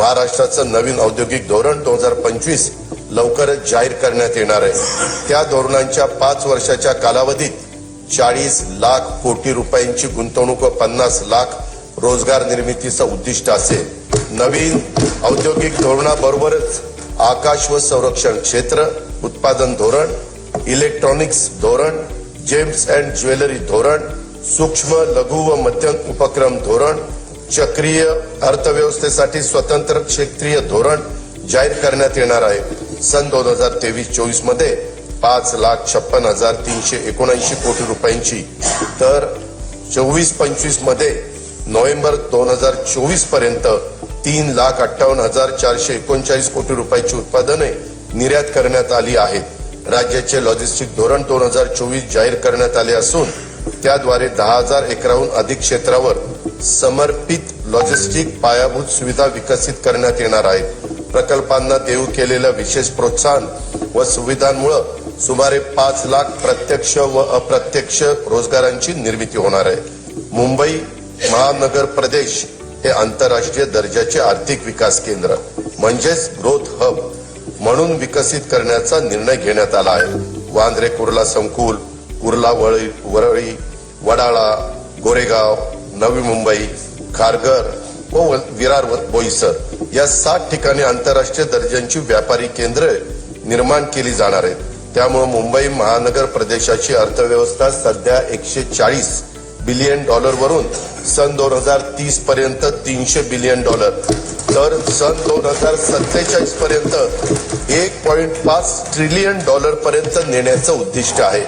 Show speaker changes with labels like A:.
A: महाराष्ट्राचं नवीन औद्योगिक धोरण दोन हजार पंचवीस लवकरच जाहीर करण्यात येणार आहे. त्या धोरणांच्या पाच वर्षाच्या कालावधीत चाळीस लाख कोटी रुपयांची गुंतवणूक व पन्नास लाख रोजगार निर्मितीचं उद्दिष्ट असेल. नवीन औद्योगिक धोरणाबरोबरच आकाश व संरक्षण क्षेत्र उत्पादन धोरण इलेक्ट्रॉनिक्स धोरण जेम्स अँड ज्वेलरी धोरण सूक्ष्म लघु व मध्यम उपक्रम धोरण चक्रीय अर्थव्यवस्थेसाठी स्वतंत्र क्षेत्रीय धोरण जाहीर करण्यात येणार आहे. सन दोन हजार तेवीस चोवीसमध्ये पाच लाख छप्पन हजार तीनशे एकोणऐंशी कोटी रुपयांची तर चोवीस पंचवीसमध्ये नोव्हेंबर दोन हजार चोवीसपर्यंत तीन लाख अठ्ठावन्न हजार चारशे एकोणचाळीस कोटी रुपयाची उत्पादने निर्यात करण्यात आली आहेत. राज्याचे लॉजिस्टिक धोरण दोन हजार चोवीस जाहीर करण्यात आले असून त्याद्वारे दहा हजार एकराहून अधिक क्षेत्रावर समर्पित लॉजिस्टिक पायाभूत सुविधा विकसित करण्यात येणार आहेत. प्रकल्पांना देऊ केलेलं विशेष प्रोत्साहन व सुविधांमुळे सुमारे पाच लाख प्रत्यक्ष व अप्रत्यक्ष रोजगारांची निर्मिती होणार आहे. मुंबई महानगर प्रदेश हे आंतरराष्ट्रीय दर्जाचे आर्थिक विकास केंद्र. म्हणजेच ग्रोथ हब म्हणून विकसित करण्याचा निर्णय घेण्यात आला आहे. वांद्रे कुर्ला संकुल कुर्ला वळी वरळी वडाळा गोरेगाव नवी मुंबई खारघर व विरार बोईसर. या सात ठिकाणी आंतरराष्ट्रीय दर्जांची व्यापारी केंद्र निर्माण केली जाणार आहेत. त्यामुळे मुंबई महानगर प्रदेशाची अर्थव्यवस्था सध्या एकशे चाळीस बिलियन डॉलर वरून सन दोन हजार तीस पर्यंत तीनशे बिलियन डॉलर तर सन दोन हजार सत्तेचाळीस पर्यंत एक पॉइंट पाच ट्रिलियन डॉलर पर्यंत नेण्याचं उद्दिष्ट आहे.